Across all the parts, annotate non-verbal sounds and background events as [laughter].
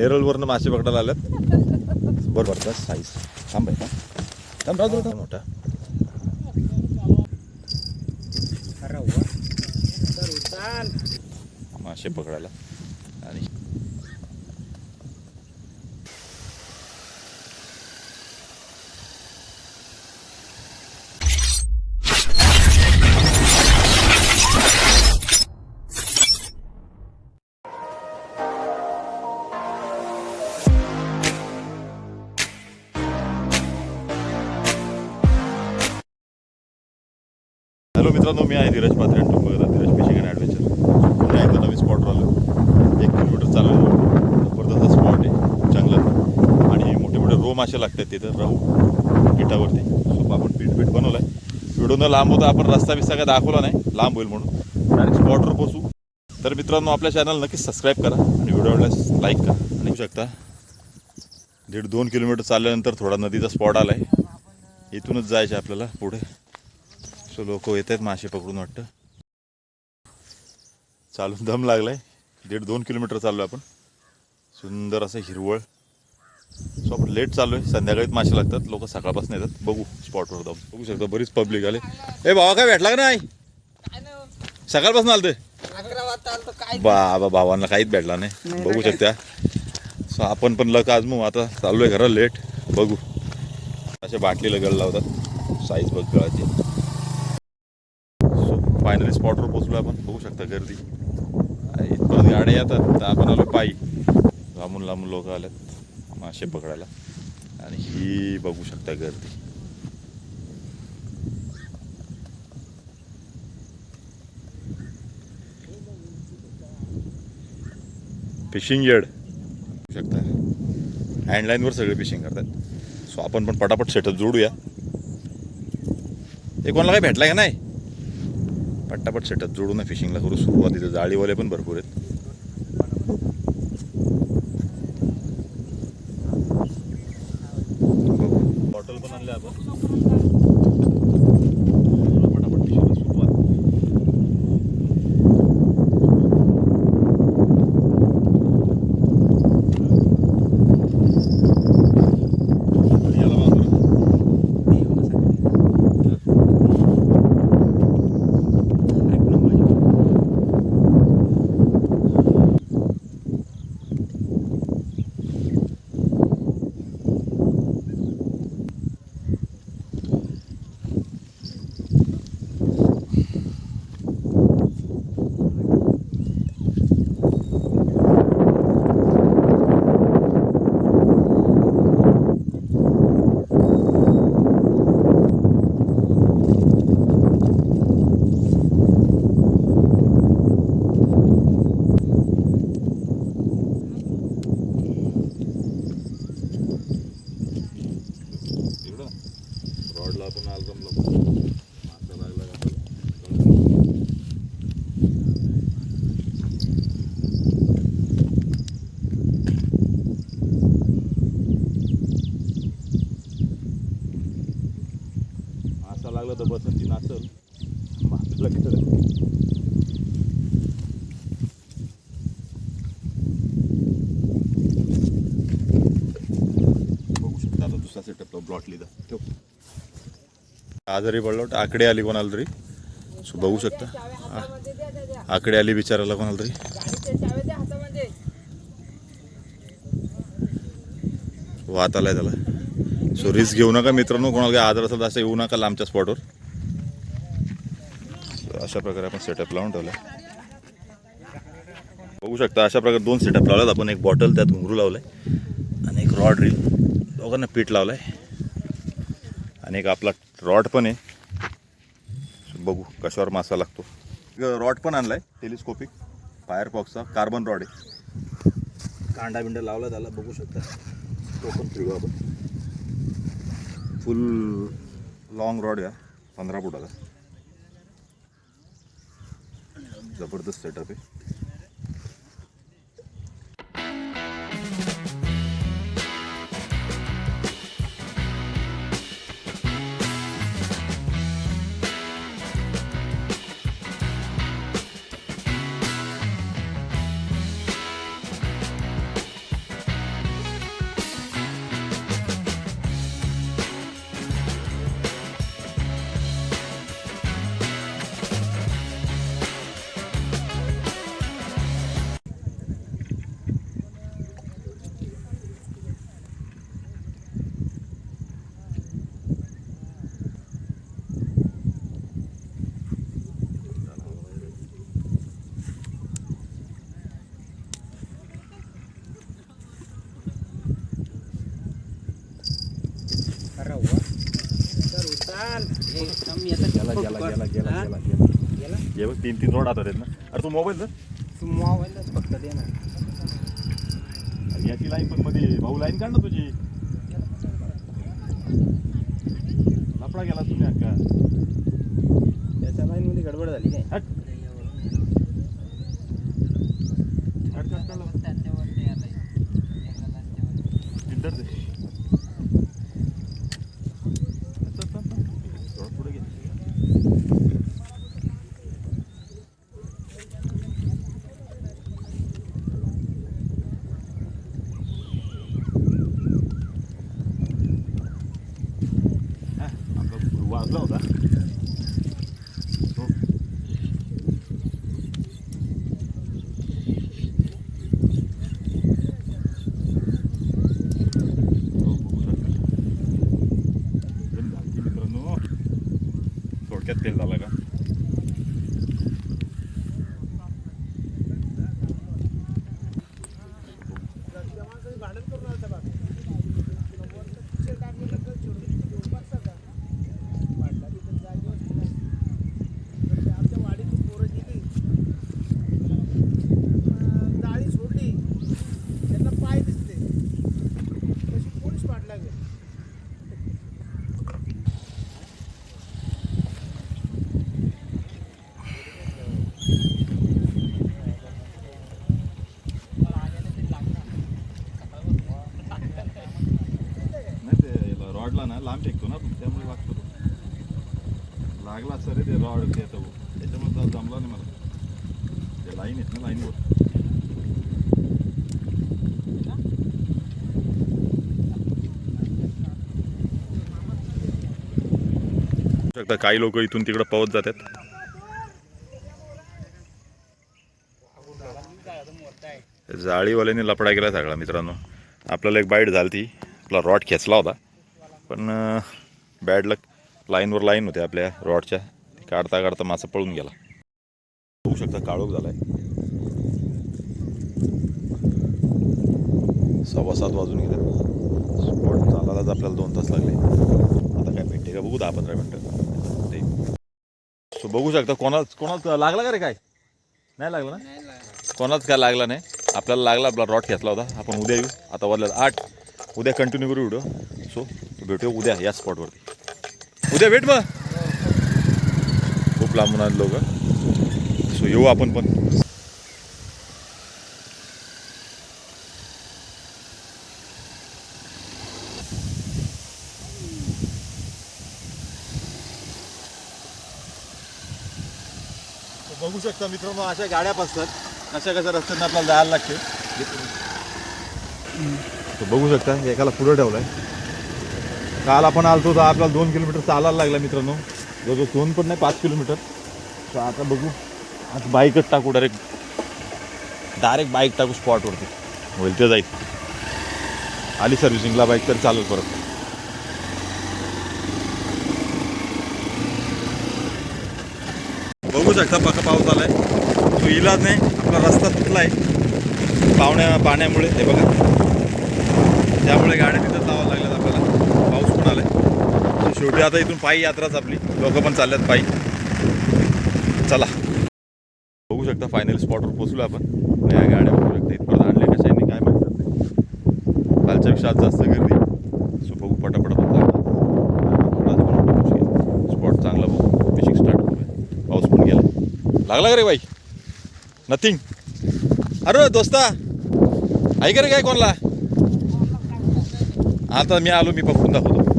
नेरळवरनं मासे पकडायला आल्यात. बरोबर बस साईज थांब आहे का थांब मोठा. मासे पकडायला. हॅलो मित्रांनो मी आहे धीरज पात्रे आणि बघत धीरज फिशिंग अँड ॲडव्हेंचर पुन्हा एकदा नवीन स्पॉट आलो एक किलोमीटर चाललो जबरदस्त स्पॉट आहे जंगलात. आणि मोठे मोठे रो मासे लागतात तिथं राहू पिठावरती सोप आपण पीठ पीठ बनवलं आहे व्हिडिओनं लांब होता आपण रस्ता बिस्ता काय दाखवला नाही. लांब होईल म्हणून. डायरेक्ट स्पॉटवर पोचू तर मित्रांनो आपल्या चॅनल नक्कीच सबस्क्राईब करा. आणि व्हिडिओ आवडल्यास लाईक करा. आणि शकता दीड दोन किलोमीटर चालल्यानंतर थोडा नदीचा स्पॉट आला आहे इथूनच जायचं आहे आपल्याला पुढे. सो लोक येत आहेत मासे पकडून वाटतं. चालून दम लागलाय. दीड दोन किलोमीटर चाललो आपण. सुंदर असं हिरवळ. सो आपण लेट चाललो आहे संध्याकाळीच मासे लागतात. लोक सकाळपासून येतात. बघू स्पॉटवर जाऊन. बघू शकता बरीच पब्लिक आले. ए भावा काय भेटला का नाही? सकाळपासून आलं ते बाबा भावांना काहीच भेटला नाही. बघू शकता. सो आपण पण लक आजमू आता चाललोय घरा लेट. बघू. अशा बाटलीला गळ लावतात. साईज बघ गळाची. फायनली स्पॉटवर पोचलो आपण. बघू शकता गर्दी. आणि इथपर्यंत गाड्या येतात. तर आपण आलो पायी. लांबून लांबून लोक आल्यात मासे पकडायला. आणि ही बघू शकता गर्दी. फिशिंग येड. बघू शकता. हँडलाईनवर सगळे फिशिंग करतात. सो आपण पण पटापट सेटअप जोडूया. ते कोणाला काही भेटला का नाही? पटापट सेटअप जोडून फिशिंगला करू. सुरुवात इथं जाळीवाले पण भरपूर आहेत बॉटल पण आणले आपण पटापट फिशिंगला सुरुवात आणि याला बाजूला इकडं रॉडला आपण आलरम लावू मासा लागला का आपल्याला? मासा लागला तर बसन ती नाचल मासाला कळलं बघू शकता आता ब्लॉटली ठेव. आजारी पडलो आकडे आली कोणाला तरी. सो बघू शकता. आकडे आली बिचारायला कोणाला तरी. वात आलाय त्याला. सो रिस्क घेऊ नका मित्रांनो कोणाला काही आजार असेल तर असं येऊ नका लांबच्या स्पॉटवर अशा प्रकारे आपण सेटअप लावून ठेवला बघू शकता अशा प्रकारे दोन सेटअप लावल्यात. आपण एक बॉटल त्यात घुंगरू लावलाय. आणि एक रॉड रील दोघांना पीठ लावलाय. आणि एक आपला रॉड पण आहे. बघू कशावर मासा लागतो. रॉड पण आणलाय टेलिस्कोपिक फायर पॉक्सचा कार्बन रॉड आहे. कांडा बिंडा लावला त्याला बघू शकता. तो पण फिरवा आपण. फुल लॉंग रॉड या पंधरा फुटाचा. जबरदस्त सेटअप आहे. गेला गेला गेला गेला हा? गेला गेला. गेला? हे बघ तीन तीन रोड आता आहेत ना. अरे तू मोबाईल तर तू मोबाईलच फक्त दे ना. आणि याची लाईन पण मध्ये भाऊ लाईन काढ ना तुझी. लपडा गेला तुम्ही अक्का. त्याच्या लाईन मध्ये गडबड झाली काय? हट, हट, हट, हट. इंटर दे. चल, चल, चल. थोडं पुढे घे. हा, आपला वाजला होता तो हो, बघू शकता. तेल झाली मित्रांनो थोडक्यात तेल झालं का जाळी सोडली त्यांना पाय दिसले तशी पोलीस पाठ लागेल नाही ते याला रॉडला ना लांब फेकतो ना आपण, त्यामुळे लागतो तो लागला सर रे त्याच्यामुळे तर जमला नाही मला. ते लाईन आहेत ना लाईनवर शकता काही लोक इथून तिकडे पवत जातात. जाळीवाल्याने लपडा केला सगळा मित्रांनो. आपल्याला एक बाईट झाली ती. आपला रॉड खेचला होता. पण बॅड लक लाईनवर लाईन होते आपल्या रॉडच्या काढता काढता मासा पळून गेला. होऊ शकता काळोख झालाय. सव्वा सात वाजून गेले. स्पॉट चालायलाच आपल्याला दोन तास लागले. आता काय भेटते का? बघू दहा पंधरा मिनटं. ते. सो बघू शकता कोणाच कोणाच लागला का रे काय? नाही लागला ना? कोणाच काय लागला नाही. आपल्याला लागला आपला रॉट घेतला होता. आपण उद्या येऊ. आता वाजल्यात आठ. उद्या कंटिन्यू करू व्हिडिओ सो भेटू उद्या या स्पॉटवरती उद्या भेट मग. खूप लांबून आले लोक. सो येऊ आपण पण. बघू शकता मित्रांनो अशा गाड्या बसतात. कशा कशा रस्त्यानं आपल्याला जायला लागते. तो बघू शकता एकाला पुढं ठेवलाय. काल आपण आलतो तर आपल्याला दोन किलोमीटर चालायला लागला मित्रांनो. जवळजवळ दोन पण नाही पाच किलोमीटर. तर आता बघू. आज बाईकच टाकू डायरेक्ट डायरेक्ट बाईक टाकू स्पॉटवरती होईल ते जाईल. आली सर्व्हिसिंगला बाईक तर चालेल परत. बघू शकता पका पाऊस आला आहे तो इलाज नाही आपला रस्ता तुटला आहे पावण्या पाण्यामुळे ते बघा. त्यामुळे गाड्या तिथं लावायला लागल्यात आपल्याला. पाऊस पण आला आहे शेवटी आता इथून पायी यात्राच आपली. लोक पण चालल्यात पायी. चला. बघू शकता फायनल स्पॉटवर पोचलो आपण. या गाड्या बघू शकता इथपर्यंत आणल्या कशाने काय माहिती नाही. कालच्या पेक्षा आज जास्त गर्दी. सो बघू पटापट स्पॉट चांगला बघू. फिशिंग स्टार्ट करूया. पाऊस पण गेला. लागला का रे बाई? नथिंग अरे दोस्ता ऐका रे काय कोणला? आता मी आलो मी पकडून दाखवतो.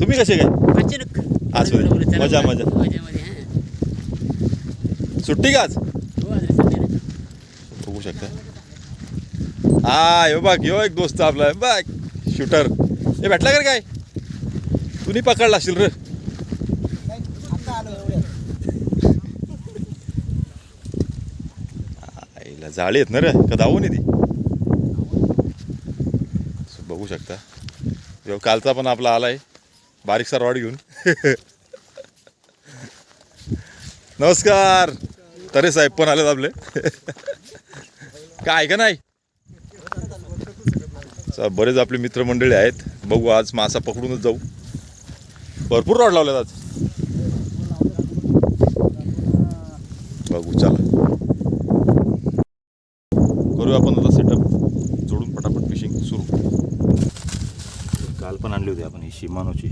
तुम्ही कसे काय? अचानक. आज होय. बरोबर, चला मजा. मजा. मजामध्ये, हां. सुट्टी का आज? हो, आज रस्त्याने आहे ना. बघू शकता. हा यो बघ यो एक दोस्त आपला बघ शूटर. हे भेटला का रे काय? तुम्ही पकडला असेल रे? आईला जाळी आहेत ना रे का धावून ती So, बघू शकता. यो कालचा पण आपला आलाय. बारीकसा रॉड घेऊन. नमस्कार. तरे साहेब पण आलेत आपले. काय का नाही? बरेच आपले मित्रमंडळी आहेत. बघू आज मासा पकडूनच जाऊ. भरपूर रॉड लावलेत आज. बघू चला. करूया आपण आता सेटअप जोडून पटापट फिशिंग सुरू. काल पण आणली होती आपण ही शिमानोची.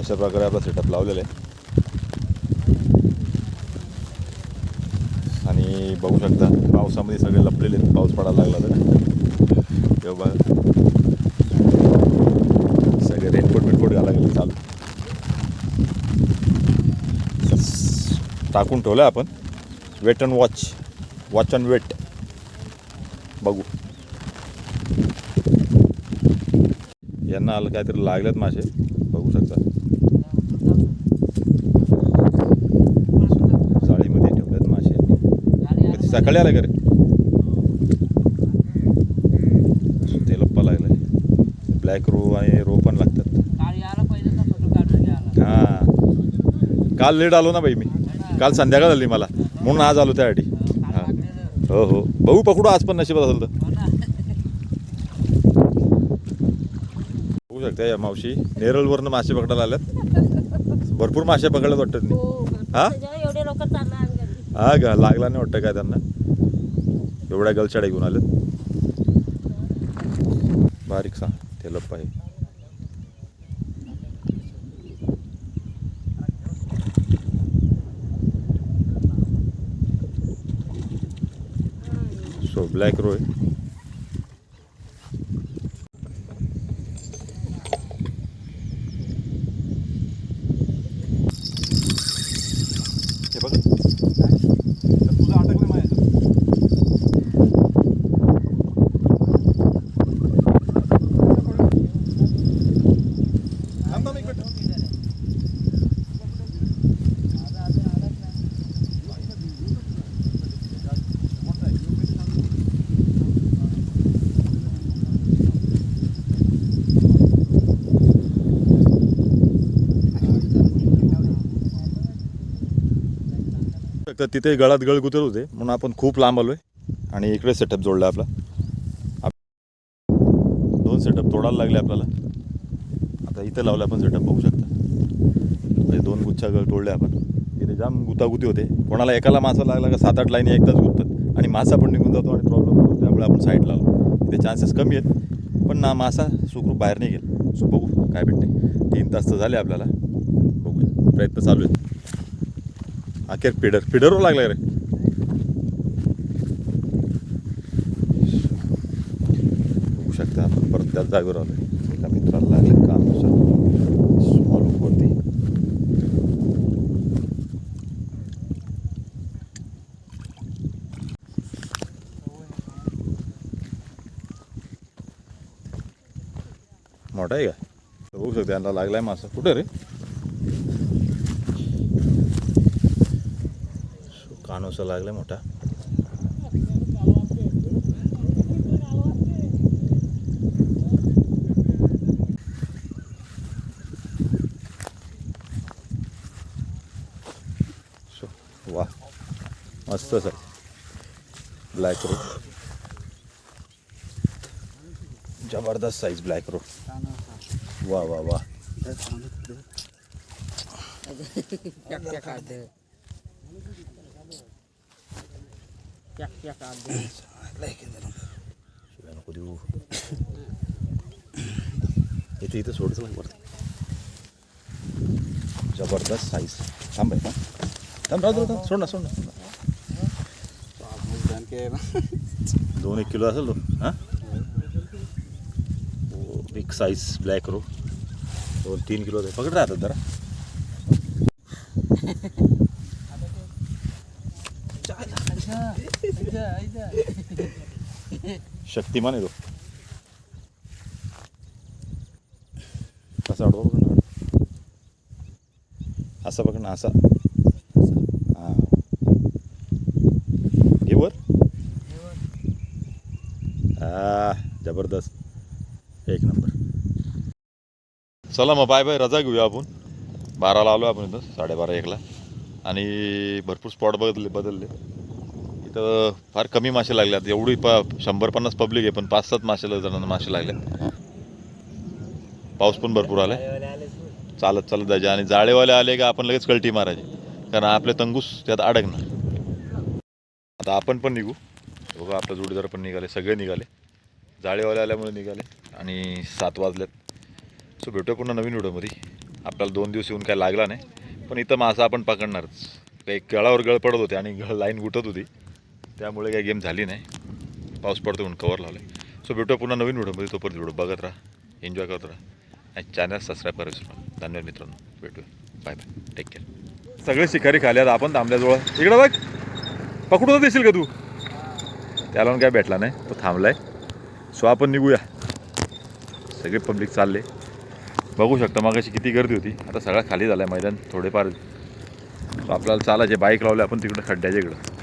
अशा प्रकारे आपला सेटअप लावलेला आहे आणि बघू शकता पावसामध्ये सगळे लपलेले आहेत. पाऊस पडायला लागला तर. तेव्हा सगळे रेनकोट बिनकोट घालायला गेले चालू. टाकून ठेवलं आपण. Wait and watch watch and wait बघू यांना आलं काहीतरी लागलेत मासे. बघू शकता. जाळीमध्ये ठेवलेत मासे. कधी सकाळी आलं का रे ते लप्पा लागलाय. ब्लॅक रो आणि रो पण लागतात. हां. काल लेट आलो ना बाई मी. काल संध्याकाळ झाली मला. म्हणून आज आलो त्यासाठी. हां. हो हो. बघू पकडू आज पण नशिबात असेल तर. बघू शकता या मावशी. नेरळवरनं मासे पकडायला आल्यात. भरपूर मासे पकडल्यात वाटतात नाही हो हा? हा का लागला नाही वाटतं काय त्यांना. एवढ्या गलछाड्या घेऊन आलेत बारीक सा ते लप्पा आहे. सो ब्लॅक रो आहे हे बघ तुझं अटकलं माझ्या तर तिथे गळात गळ गुतत होते. म्हणून आपण खूप लांब आलोय. आणि इकडे सेटअप जोडला आपला. दोन सेटअप तोडायला लागले आपल्याला. आता इथं लावलं आपण सेटअप बघू शकता. म्हणजे दोन गुच्छा गळ तोडले आपण. तिथे जाम गुतागुती होते. कोणाला एकाला मासा लागला का सात आठ लाईनी एकदाच गुततात. आणि मासा पण निघून जातो आणि प्रॉब्लेम होतो. त्यामुळे आपण साईडला आलो. तिथे चान्सेस कमी आहेत. पण ना मासा सुखरूप बाहेर नाही गेला सो बघू काय भेटते. तीन तास तर झाले आपल्याला. बघू प्रयत्न चालू आहेत. अखेर फिडर फिडरवर लागला रे. बघू शकता आपण परत त्याच जागेवर आलो एका मित्राला लागले काम स्मॉल वरती. मोठा आहे का? बघू शकता यांना लागलाय मासा. कुठे रे? कानोसा लागला मोठा. सो वा मस्त सर. ब्लॅक रो जबरदस्त साईज ब्लॅक रो वा वा वा. [laughs] नको देऊ इथे इथं सोडचं नाही वरती जबरदस्त साईज थांब आहे का थांब राहू दे, सोड ना सोड ना दोन एक किलो असेल तो हां? बिग साईज ब्लॅक रो दोन तीन किलो ते पकड राहतात जरा. शक्तिमान आहे तो. कसा आडवा बघ ना असा बघ ना असा. हां. घेवर हा जबरदस्त. एक नंबर. चला मग बाय बाय रजा घेऊया आपण. बाराला आलो आपण इथं साडेबारा एकला. आणि भरपूर स्पॉट बदलले बदलले. इथं फार कमी मासे लागल्यात. एवढी प शंभर पन्नास पब्लिक आहे पण पाच सात मासे जणांना मासे लागले पाऊस पण भरपूर आला चालत चालत जायचे. आणि जाळेवाले आले का आपण लगेच कळटी मारायची. कारण आपले तंगूस त्यात अडकणार. आता आपण पण निघू. बघा आपलं जोडीदार पण निघाले. सगळे निघाले. जाळेवाले आल्यामुळे निघाले. आणि सात वाजल्यात सो भेटूया पुन्हा नवीन व्हिडिओमध्ये. आपल्याला दोन दिवस येऊन काय लागला नाही. पण इथं मासा आपण पकडणारच. काही गळावर गळ पडत होते आणि गळ लाईन गुटत होती. त्यामुळे काही गेम झाली नाही. पाऊस पडतो म्हणून कवर लावलं सो भेटूया पुन्हा नवीन व्हिडिओमध्ये तोपर्यंत व्हिडिओ बघत राहा एन्जॉय करत राहा. आणि चॅनल सबस्क्राईब करायचं धन्यवाद मित्रांनो. भेटूया. बाय बाय टेक केअर सगळे शिकारी खाली आता आपण थांबल्याजवळ. इकडं बघ. पकडून देशील का तू? त्याला काय भेटला नाही. तो थांबलाय. सो आपण निघूया. सगळे पब्लिक चालले. बघू शकता मागाशी किती गर्दी होती. आता सगळा खाली झाला आहे मैदान. थोडेफार. सो आपल्याला चालायचे. बाईक लावले. आपण तिकडं खड्ड्याच्या इकडं.